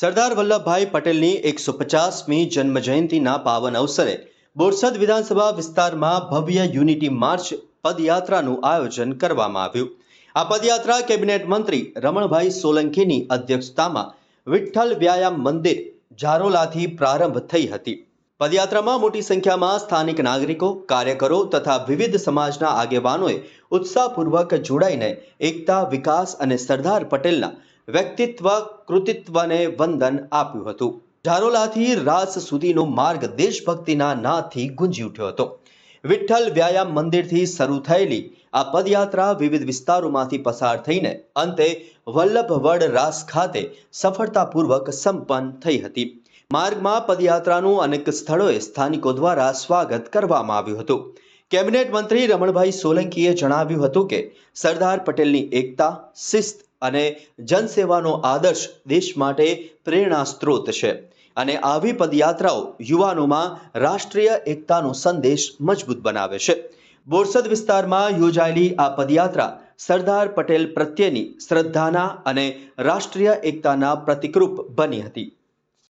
સરદાર વલ્લભભાઈ પટેલની એકસો પચાસમી જન્મજયંતિના પાવન અવસરે બોરસદ વિધાનસભા વિસ્તારમાં ભવ્ય યુનિટી માર્ચ પદયાત્રાનું આયોજન કરવામાં આવ્યું. આ પદયાત્રા કેબિનેટ મંત્રી રમણભાઈ સોલંકીની અધ્યક્ષતામાં વિઠ્ઠલ વ્યાયામ મંદિર ઝારોલાથી પ્રારંભ થઈ હતી. પદયાત્રામાં મોટી સંખ્યામાં સ્થાનિક નાગરિકો, કાર્યકરો તથા વિવિધ સમાજના આગેવાનોએ ઉત્સાહપૂર્વક જોડાઈને એકતા, વિકાસ અને સરદાર પટેલના વ્યક્તિત્વ, કૃતિત્વને વંદન આપ્યું હતું. ઝારોલાથી રાસ સુધીનો માર્ગ દેશભક્તિના નાથી ગુંજી ઉઠ્યો હતો. વિઠ્ઠલ વ્યાયામ મંદિરથી શરૂ થયેલી આ પદયાત્રા વિવિધ વિસ્તારોમાંથી પસાર થઈને અંતે વલ્લભવડ રાસ ખાતે સફળતાપૂર્વક સંપન્ન થઈ હતી. માર્ગમાં પદયાત્રાનું અનેક સ્થળોએ સ્થાનિકો દ્વારા સ્વાગત કરવામાં આવ્યું હતું. કેબિનેટ મંત્રી રમણભાઈ સોલંકીએ જણાવ્યું હતું કે સરદાર પટેલની એકતા, શિસ્ત અને જનસેવાનો આદર્શ દેશ માટે પ્રેરણા સ્ત્રોત છે. અને આવી પદયાત્રાઓ યુવાનોમાં રાષ્ટ્રીય એકતાનો સંદેશ મજબૂત બનાવે છે. બોરસદ વિસ્તારમાં યોજાયેલી આ પદયાત્રા સરદાર પટેલ પ્રત્યેની શ્રદ્ધાના અને રાષ્ટ્રીય એકતાના પ્રતિકરૂપ બની હતી.